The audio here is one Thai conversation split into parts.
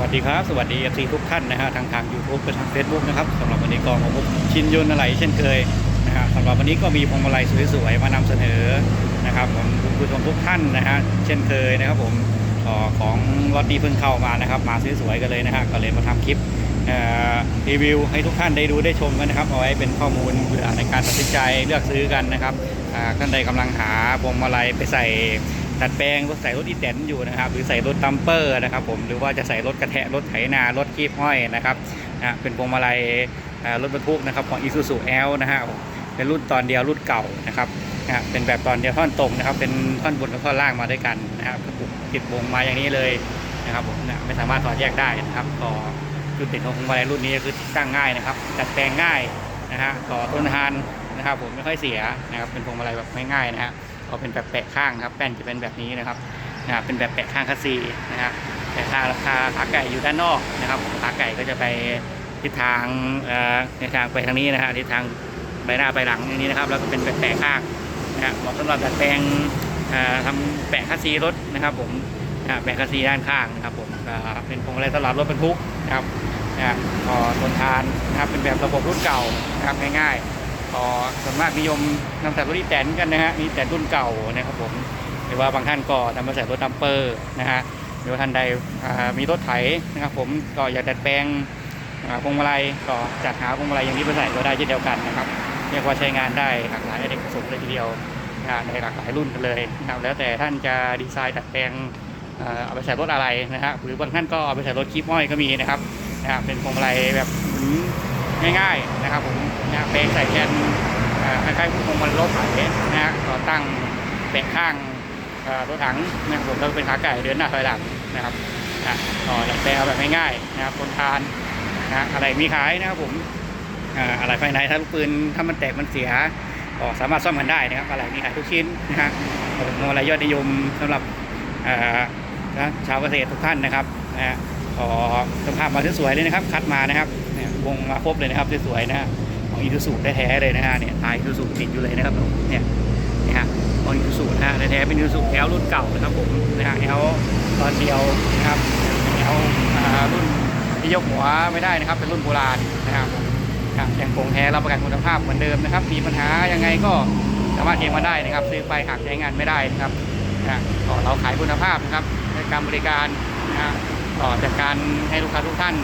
วัสดีครับ สวัสดี FC ทุกท่านนะฮะทางทาง YouTube และทาง Facebook นะครับสำหรับวันนี้ก็มาพบชินยนอะไรเช่นเคยนะฮะสำหรับวันนี้ก็มีพวงมาลัยสวยๆมานำเสนอนะครับผมคุณผู้ชมทุกท่านนะฮะเช่นเคยนะครับผมออของรถนี้เพิ่งเข้ามานะครับมาสวยๆกันเลยนะฮะก็เลยมาทำคลิปรีวิวให้ทุกท่านได้ดูได้ชมกันนะครับ เอาไว้เป็นข้อมูลในการตัดสินใจเลือกซื้อกันนะครับท่านใดกำลังหาพวงมาลัยไปใส่ ดัดแปลงรถใส่รถอีแตนอยู่นะครับ หรือใส่รถตัมเปอร์นะครับ ผมหรือว่าจะใส่รถกระแทะรถไถนารถคีบห้อยนะครับนะเป็นพวงมาลัยรถบรรทุกนะครับของ Isuzu L นะฮะเป็นรุ่นตอนเดียวรุ่นเก่านะครับนะเป็นแบบตอนเดียวท่อนตรงนะครับ เป็นท่อนบนกับท่อนล่างมาด้วยกันนะครับก็ติดวงมาอย่างนี้เลยนะครับผมนะไม่สามารถถอดแยกได้นะครับก็จุดเด่นของพวงมาลัยรุ่นนี้คือติดตั้งง่ายนะครับดัดแปลงง่ายนะฮะต่อต้นทานนะครับ ผมไม่ค่อยเสียนะครับเป็นพวงมาลัยแบบง่ายๆนะฮะ ก็เป็นแบบแปะข้างนะครับ แป้นจะเป็นแบบนี้นะครับนะเป็นแบบแปะข้างคัสซีนะฮะแปะข้างราคาขาไก่อยู่ด้านนอกนะครับขาไก่ก็จะไปทิศทางในทางไปทางนี้นะฮะทิศทางใบหน้าไปหลังอย่างนี้นะครับ แล้วก็เป็นแบบแปะข้างนะฮะเหมาะสำหรับดัดแปลงเอ่อทำแปะคัสซีรถนะครับ ผมแปะคัสซีด้านข้างนะครับผมเป็นพวงมาลัยสำหรับรถบรรทุกนะครับนะฮะก็ทนทานนะครับเป็นแบบระบบรุ่นเก่านะครับง่ายๆ ก็ส่วนมากนิยมนำใส่รถอีแตนกันนะฮะนี่แต่รุ่นเก่านะครับผมหรือว่าบางท่านก็นำมาใส่รถดัมเปอร์นะฮะหรือว่าท่านใดมีรถไถนะครับผมก็อยากดัดแปลงพวงมาลัยก็จัดหาพวงมาลัยอย่างนี้ไปใส่ก็ได้เช่นเดียวกันนะครับเรียกว่าใช้งานได้หลากหลายอเนกประสงค์เลยทีเดียวนะฮะในหลากหลายรุ่นกันเลยนะครับแล้วแต่ท่านจะดีไซน์ดัดแปลงเอาไปใส่รถอะไรนะฮะหรือบางท่านก็เอาไปใส่รถคีบอ้อยก็มีนะครับนะฮะเป็นพวงมาลัยแบบง่ายๆนะครับผม นะฮะแปลงใส่แทนคล้ายๆพวงมาลัยรถไถนะฮะก็ตั้งแบกข้างรถถังนะครับผมก็เป็นขาไก่เดินหน้าถอยหลังนะครับนะก็ดัดแปลงแบบง่ายๆนะครับทนทานนะอะไรมีขายนะครับผมอะไรภายในถ้าลูกปืนถ้ามันแตกมันเสียก็สามารถซ่อมกันได้นะครับอะไรมีขายทุกชิ้นนะฮะก็เป็นพวงมลัยยอดนิยมสำหรับชาวเกษตรทุกท่านนะครับนะขอสภาพมาสวยๆเลยนะครับ คัดมานะครับวงมาครบเลยนะครับสวยๆนะฮะ อีทูสูแท้ๆเลยนะฮะเนี่ยทายอีทูสูติดอยู่เลยนะครับผมเนี่ยนี่ฮะของอีทูสูนะฮะแท้ๆเป็นอีทูสูแอลรุ่นเก่านะครับผมนะฮะแอลตอนเดียวนะครับแอลรุ่นที่ยกหัวไม่ได้นะครับ เป็นรุ่นโบราณนะครับผมครับยังคงแท้รับประกันคุณภาพเหมือนเดิมนะครับ มีปัญหายังไงก็สามารถเองมาได้นะครับ ซื้อไปหากใช้งานไม่ได้นะครับนะก็เราขายคุณภาพนะครับในการบริการนะฮะก็จัดการให้ลูกค้าทุกท่าน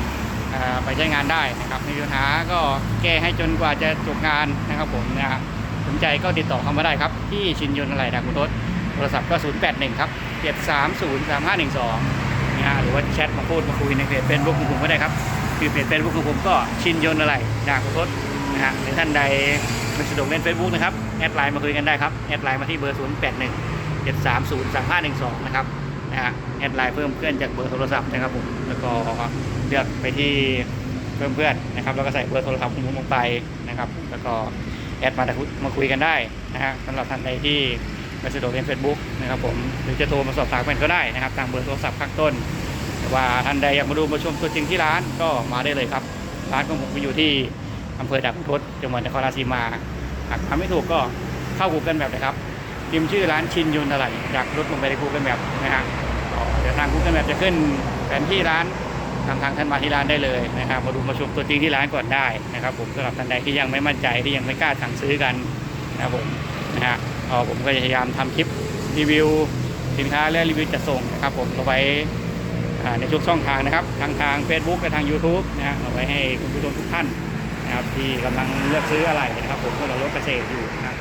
ไปใช้งานได้นะครับมีปัญหาก็แก้ให้จนกว่าจะจบงานนะครับผมนะฮะสนใจก็ติดต่อเข้ามาได้ครับ ที่ชินยนต์อะไรนะคุณทศโทรศัพท์ก็ 081 ครับ 730 3512นะฮะหรือว่าแชทมาพูดมาคุยในเพจเฟซบุ๊กของผมก็ได้ครับคือเพจเฟซบุ๊กของผมก็ชินยนต์อะไรนะคุณทศนะฮะหรือท่านใดไม่สะดวกเล่นเฟซบุ๊กนะครับแอดไลน์มาคุยกันได้ครับแอดไลน์มาที่เบอร์ 081 730 3512 นะครับ นะฮะแอดไลน์เพิ่มเพื่อนจากเบอร์โทรศัพท์นะครับผมแล้วก็เลือกไปที่เพิ่มเพื่อนนะครับแล้วก็ใส่เบอร์โทรศัพท์ของผมลงไปนะครับ แล้วก็แอดมามาคุยกันได้นะฮะสำหรับท่านใดที่ไม่สะดวกเล่น Facebook นะครับผมหรือจะโทรมาสอบถามกันก็ได้นะครับทางเบอร์โทรศัพท์ข้างต้นแต่ว่าท่านใดอยากมาดูมาชมตัวจริงที่ร้านก็มาได้เลยครับ ร้านของผมอยู่ที่อำเภอด่านขุทดจังหวัดนครราชสีมาหากทำไม่ถูกก็เข้า Google แบบเลยครับ พิมพ์ชื่อร้านชินยุนอะไรจากรถลงไปใน Google Map นะฮะเดี๋ยวทาง Google Map จะขึ้นแผนที่ร้านทางทางท่านมาที่ร้านได้เลยนะครับ มาดูมาชมตัวจริงที่ร้านก่อนได้นะครับ ผมสำหรับท่านใดที่ยังไม่มั่นใจที่ยังไม่กล้าสั่งซื้อกันนะครับผมนะฮะผมก็จะพยายามทำคลิปรีวิวสินค้าและรีวิวจัดส่งนะครับ ผมเอาไว้ในทุกช่องทางนะครับทางทาง Facebook และทาง YouTube นะฮะเอาไว้ให้คุณผู้ชมทุกท่านนะครับที่กำลังเลือกซื้ออะไรนะครับ ผมก็เรารถเกษตรอยู่นะครับ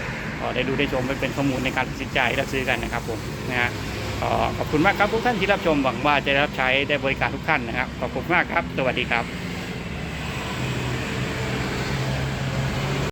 ได้ดูได้ชมไปเป็นข้อมูลในการตัดสินใจและซื้อกันนะครับผมนะฮะขอบคุณมากครับทุกท่านที่รับชมหวังว่าจะได้รับใช้ได้บริการทุกท่านนะครับขอบคุณมากครับ สวัสดีครับ